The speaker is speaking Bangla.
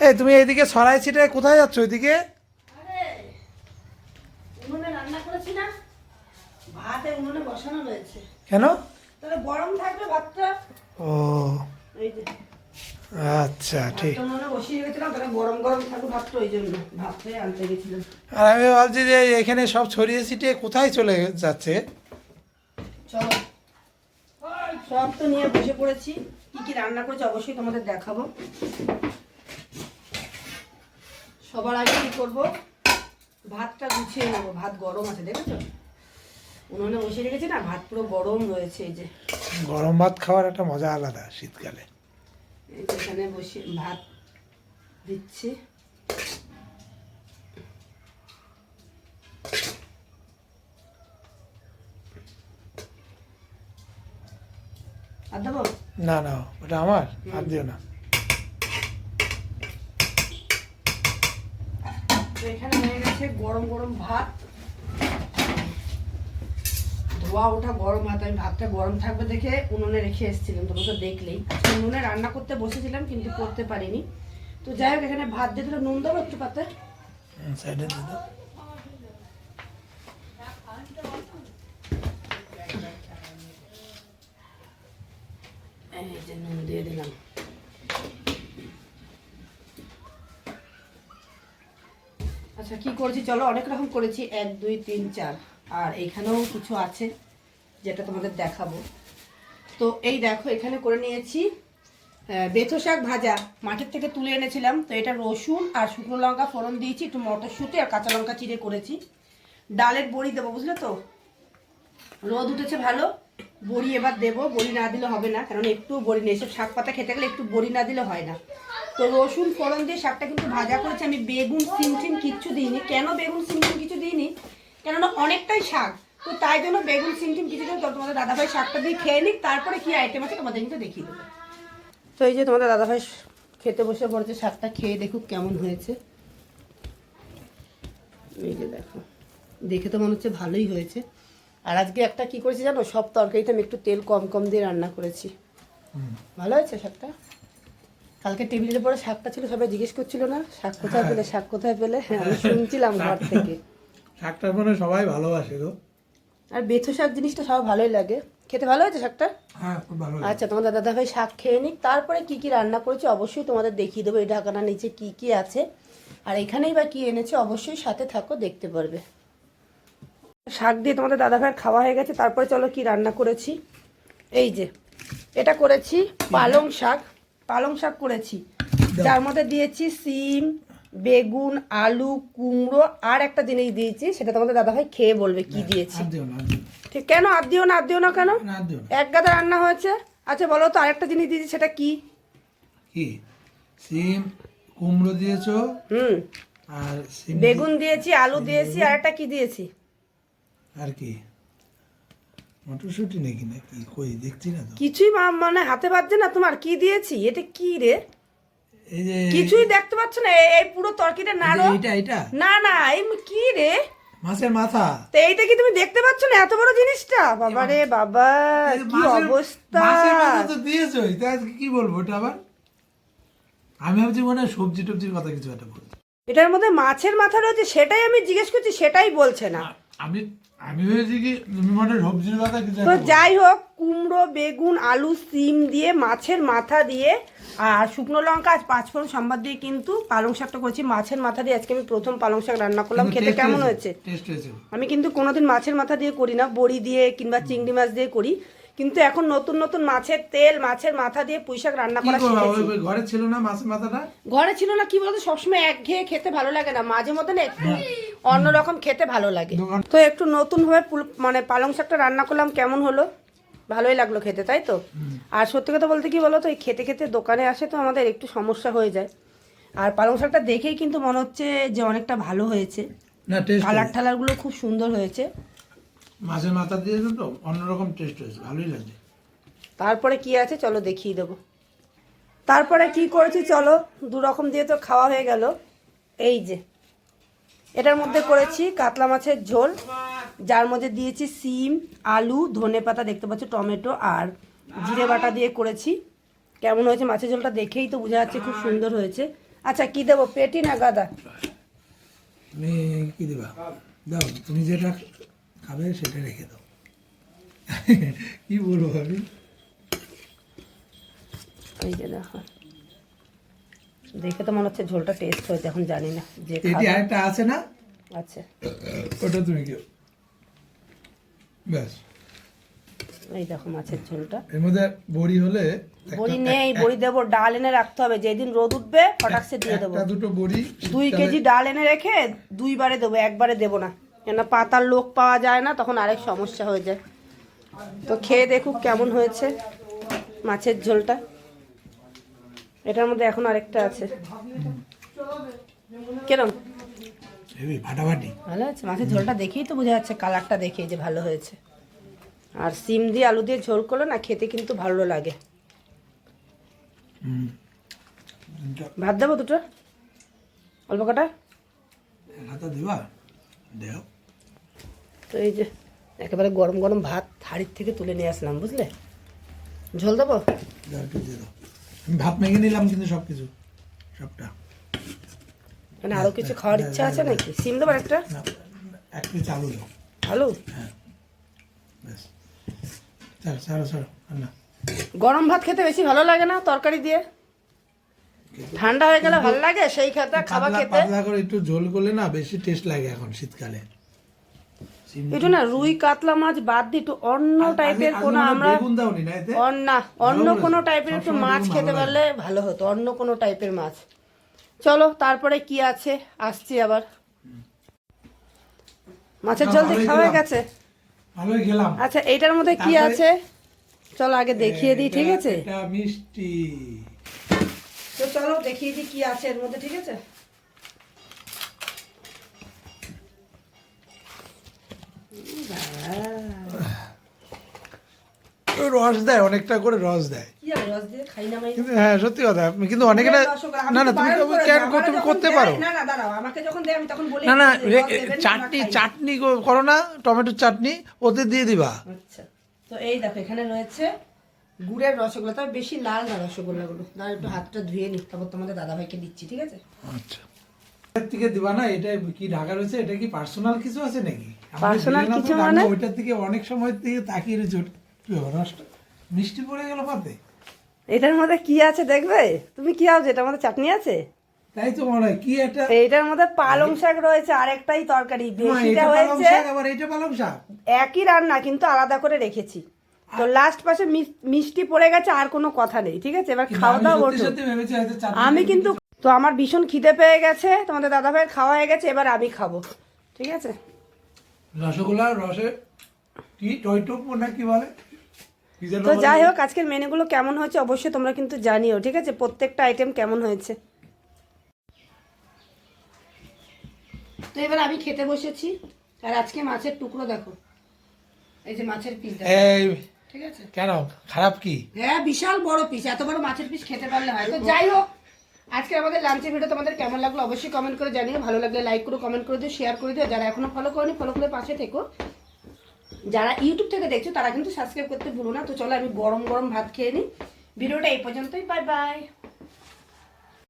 এই তুমি এইদিকে সরাই ছিটে কোথায় যাচ্ছ ওইদিকে কেন? ও। আচ্ছা ঠিক। আর আমি ভাবছি যে এখানে সব ছড়িয়ে ছিটিয়ে কোথায় চলে যাচ্ছে? সব তো নিয়ে বসে পড়েছি। কি কি রান্না করেছি অবশ্যই তোমাদের দেখাবো। সবার আগে কি করব? ভাতটা গুছিয়ে নেব। ভাত গরম আছে দেখেছ? উনুনে বসে রেখেছি না ভাত পুরো গরম রয়েছে এই যে। গরম ভাত খাওয়ার একটা মজা আলাদা শীতকালে। এখানে বসে ভাত দিচ্ছি। আর দেবো? না না ওটা আমার আর দিও না। এখানে হয়ে গেছে গরম গরম ভাত। ধোয়া ওঠা গরম ভাত আমি ভাতটা গরম থাকবে দেখে উনুনে রেখে এসেছিলাম তোমরা তো দেখলেই। উনুনে রান্না করতে বসেছিলাম কিন্তু করতে পারিনি। তো যাই হোক এখানে ভাত দিয়ে দিলে নুন দেবো একটু পাতে। সাইডে দিয়ে দাও। এই যে নুন দিয়ে দিলাম। আচ্ছা কি করেছি? চলো, অনেক রকম করেছি। এক, দুই, তিন, চার। আর এখানেও কিছু আছে যেটা তোমাদের দেখাবো। তো এই দেখো, এখানে করে নিয়েছি বেথো শাক ভাজা। মাঠের থেকে তুলে এনেছিলাম। তো এটা রসুন আর শুকনো লঙ্কা ফোড়ন দিয়েছি, একটু মটরশুঁটি আর কাঁচা লঙ্কা চিড়ে করেছি। ডালের বড়ি দেবো, বুঝলে তো? রোদ উঠেছে ভালো। বড়ি এবার দেবো। বড়ি না দিলে হবে না, কারণ একটু বড়ি নেই। এসব শাক পাতা খেতে গেলে একটু বড়ি না দিলে হয় না। তো রসুন ফোড়ন দিয়ে শাকটা কিন্তু ভাজা করেছি। আমি বেগুন সিম টিম কিচ্ছু দিইনি। কেন বেগুন সিম টিম কিছু দিইনি? কেননা অনেকটাই শাক। তো তাই জন্য বেগুন সিম টিম কিছু দিন তো তোমাদের দাদাভাই শাকটা দিয়ে খেয়ে নিক তারপরে কি আইটেম আছে তোমাদের কিন্তু দেখিয়ে দেবো। তো এই যে তোমাদের দাদাভাই খেতে বসে পড়েছে শাকটা খেয়ে দেখুক কেমন হয়েছে। এই যে দেখো দেখে তো মনে হচ্ছে ভালোই হয়েছে। আর আজকে একটা কি করেছি জানো? সব তরকারিতে আমি একটু তেল কম কম দিয়ে রান্না করেছি। ভালো হয়েছে শাকটা? কালকে টেবিলের পরে শাকটা ছিল সবাই জিজ্ঞেস করছিল না শাক কোথায় পেলে শাক কোথায় পেলে? হ্যাঁ আমি শুনছিলাম ঘর থেকে। শাকটা মনে সবাই ভালোবাসে গো। আর বেথো শাক জিনিসটা সব ভালোই লাগে। খেতে ভালো হয়েছে শাকটা? হ্যাঁ খুব ভালো আচ্ছা তোমাদের দাদা ভাই শাক খেয়ে নিক। তারপরে কি কি রান্না করেছি অবশ্যই তোমাদের দেখিয়ে দেবো এই ঢাকানা নিচে কি কি আছে। আর এখানেই বা কি এনেছে অবশ্যই সাথে থাকো দেখতে পারবে। শাক দিয়ে তোমাদের দাদা ভাইয়ের খাওয়া হয়ে গেছে তারপরে চলো কি রান্না করেছি। এই যে এটা করেছি পালং শাক। পালং শাক করেছি। যার মধ্যে দিয়েছি সিম বেগুন আলু কুমড়ো আর একটা জিনিস দিয়েছি সেটা তোমাদের দাদা ভাই খেয়ে বলবে কি দিয়েছি। দিও না। ঠিক কেন আর দিও না আর দিও না কেন? এক গাদা রান্না হয়েছে। আচ্ছা বলো তো আরেকটা জিনিস দিয়েছি সেটা কি? কি? সিম কুমড়ো দিয়েছ? হুম। আর বেগুন দিয়েছি আলু দিয়েছি আর একটা কি দিয়েছি? আর কি? মটরশুঁটি নাকি না কি কই দেখছি না তো। কিছুই মানে হাতে বাজছে না। তোমার কি দিয়েছি? এটা কি রে? কিছুই দেখতে পাচ্ছ না। এই- পুরো তরকিটা নাড়ো। এইটা এটা না না এই কি রে? মাছের মাথা। তো এইটা কি তুমি দেখতে পাচ্ছ না? এত বড় জিনিসটা? বাবা রে বাবা কি অবস্থা? মাছের মাথা তো দিয়েছোই। তা কি বলব ওটা আবার? আমি ভাবছি মনে হয় সবজি টবজির কথা কিছু একটা বলছি। এটার মধ্যে মাছের মাথা রয়েছে সেটাই আমি জিজ্ঞেস করছি সেটাই বলছে না আমি আমি ভেবেছি কি তুমি মানে সবজির কথা কি তো যাই হোক কুমড়ো বেগুন আলু সিম দিয়ে মাছের মাথা দিয়ে আর শুকনো লঙ্কা আজ পাঁচ ফোড়ন সম্বাদ দিয়ে কিন্তু পালং শাকটা করেছি। মাছের মাথা দিয়ে আজকে আমি প্রথম পালং শাক রান্না করলাম। খেতে কেমন হয়েছে হয়েছে। আমি কিন্তু কোনোদিন মাছের মাথা দিয়ে করি না বড়ি দিয়ে কিংবা চিংড়ি মাছ দিয়ে করি। কিন্তু এখন নতুন নতুন মাছের তেল মাছের মাথা দিয়ে পুঁই শাক রান্না করা শিখেছি। ঘরে ছিল না মাছের মাথাটা? ঘরে ছিল না কি বলতো? সবসময় একঘেয়ে খেতে ভালো লাগে না। মাঝে মধ্যে না একটু অন্যরকম খেতে ভালো লাগে। তো একটু নতুন ভাবে মানে পালং শাকটা রান্না করলাম কেমন হলো? ভালোই লাগল খেতে তাই তো? আর সত্যি কথা বলতে কি বলো তো এই খেতে খেতে দোকানে আসে তো আমাদের একটু সমস্যা হয়ে যায়। আর পালং শাকটা দেখেই কিন্তু মনে হচ্ছে যে অনেকটা ভালো হয়েছে। না টেস্ট কালার টালারগুলো খুব সুন্দর হয়েছে। মাছের মাথা দিয়েছে তো অন্যরকম টেস্ট হয়েছে ভালোই লাগছে তারপরে কি আছে? চলো দেখিয়ে দেবো। তারপরে কি করেছি চলো? দু রকম দিয়ে তো খাওয়া হয়ে গেল। এই যে এটার মধ্যে করেছি কাতলা মাছের ঝোল। যার মধ্যে দিয়েছি সিম আলু ধনে পাতা দেখতে পাচ্ছ টমেটো আর জিরে বাটা দিয়ে করেছি। কেমন হয়েছে মাছের ঝোলটা দেখেই তো বোঝা যাচ্ছে খুব সুন্দর হয়েছে। আচ্ছা কি দেবো? পেটি না গাদা? তুমি কি দিবা? দাও তুমি যেটা খাবে সেটা রেখে দাও। কি বলব আমি? এই যে দেখো। দেখে তো মনে হচ্ছে ঝোলটা টেস্ট হয়েছে এখন জানি না যে এটি আরেকটা আছে না? আচ্ছা ওটা তুমি ব্যাস। এই দেখো মাছের ঝোলটা। এর মধ্যে বড়ি হলে বড়ি নেই বড়ি দেবো ডাল এনে রাখতে হবে। যেদিন রোদ উঠবে ফটাকসে দিয়ে দেবো। দুটো বড়ি দুই কেজি ডাল এনে রেখে দুইবারে দেবো একবারে দেবো না। কেন পাতার লোক পাওয়া যায় না তখন আরেক সমস্যা হয়ে যায়। তো খেয়ে দেখুক কেমন হয়েছে মাছের ঝোলটা। এটার মধ্যে এখন আরেকটা আছে। কেরম? ভালো আছে মাছের ঝোলটা দেখেই তো বোঝা যাচ্ছে কালারটা দেখেই যে ভালো হয়েছে। আর সিম দিয়ে আলু দিয়ে ঝোল করলে না খেতে কিন্তু ভালো লাগে। ভাত দেবো দুটো? অল্প কটা? এক দেও। তো এই যে একেবারে গরম গরম ভাত হাড়ির থেকে তুলে নিয়ে আসলাম বুঝলে ঝোল দেবো আমি ভাত মেখে নিলাম কিন্তু সব কিছু সবটা মানে আরও কিছু খাওয়ার ইচ্ছা আছে নাকি সিম দেবো একটা এক পিস আলু দাও আলু ব্যাস ছাড়ো ছাড়ো ছাড়ো না গরম ভাত খেতে বেশি ভালো লাগে না তরকারি দিয়ে ঠান্ডা হয়ে গেলে ভালো লাগে সেই খেতে খাবার খেতে পাতলা করে একটু ঝোল করলে না বেশি টেস্ট লাগে এখন শীতকালে একটু না রুই কাতলা মাছ বাদ দিয়ে একটু অন্য টাইপের কোনো আমরা না অন্য। কোনো টাইপের একটু মাছ খেতে পারলে ভালো হতো অন্য কোনো টাইপের মাছ। চলো তারপরে কি আছে? আসছি আবার। মাছের ঝোল দিয়ে খাওয়া গেছে? ভালোই খেলাম। আচ্ছা এটার মধ্যে কি আছে? চলো আগে দেখিয়ে দিই ঠিক আছে? এটা মিষ্টি। তো চলো দেখিয়ে দিই কি আছে এর মধ্যে ঠিক আছে? রস দেয় অনেকটা করে রস দেয়। না কিন্তু হ্যাঁ সত্যি কথা কিন্তু অনেকে না না না তুমি কেন তুমি করতে পারো? না না না না না, চাটনি না। চাটনি করো না টমেটোর চাটনি ওতে দিয়ে দিবা। আচ্ছা তো এই দেখো এখানে রয়েছে গুড়ের রসগোল্লা তবে বেশি লাল না রসগোল্লাগুলো। দাঁড়া একটু হাতটা ধুয়ে নি তারপর তোমাদের দাদাভাইকে দিচ্ছি ঠিক আছে? আচ্ছা। থেকে দিবা না এটা কি ঢাকা রয়েছে এটা কি পার্সোনাল কিছু আছে নাকি? তো, কিছু মানে? ওইটার দিকে অনেক সময় থেকে তাকিয়ে রয়েছে। রসটা মিষ্টি পড়ে গেল পাতে? এটার মধ্যে কি আছে দেখবে? তুমি কি এটার মধ্যে চাটনি আছে? তাই তো মনে হয় কি একটা এইটার মধ্যে পালং শাক রয়েছে আরেকটাই তরকারি। বেশিটা হয়েছে আবার এটা পালং শাক? একই রান্না কিন্তু আলাদা করে রেখেছি। তো লাস্ট পাশে মিষ্টি পড়ে গেছে আর কোনো কথা নেই ঠিক আছে? এবার খাওয়া দাওয়া আমি কিন্তু তো আমার ভীষণ খিদে পেয়ে গেছে তোমাদের দাদা ভাইয়ের খাওয়া হয়ে গেছে এবার আমি খাব ঠিক আছে? রসগোল্লা রসে কি? টইটুপ না কি বলে? তো যাই হোক আজকের মেনুগুলো কেমন হয়েছে অবশ্যই তোমরা কিন্তু জানিও ঠিক আছে? প্রত্যেকটা আইটেম কেমন হয়েছে? তো এবার আমি খেতে বসেছি আর আজকে মাছের টুকরো দেখো। এই যে মাছের পিস এই ঠিক আছে? কেন? খারাপ কি? হ্যাঁ বিশাল বড় পিস এত বড় মাছের পিস খেতে পারলে হয়। তো যাই হোক আজকে আমাদের লাঞ্চের ভিডিও তোমাদের কেমন লাগল অবশ্যই কমেন্ট করে জানিও। ভালো লাগলে লাইক করো কমেন্ট করে দিও শেয়ার করে দিও। যারা এখনও ফলো করনি ফলো করে পাশে থেকো। যারা ইউটিউব থেকে দেখছ, তারা কিন্তু সাবস্ক্রাইব করতে ভুলো না। তো চলো আমি গরম গরম ভাত খেয়ে নিই। ভিডিওটা এই পর্যন্তই বাই বাই